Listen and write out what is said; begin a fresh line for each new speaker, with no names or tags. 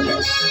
ধরে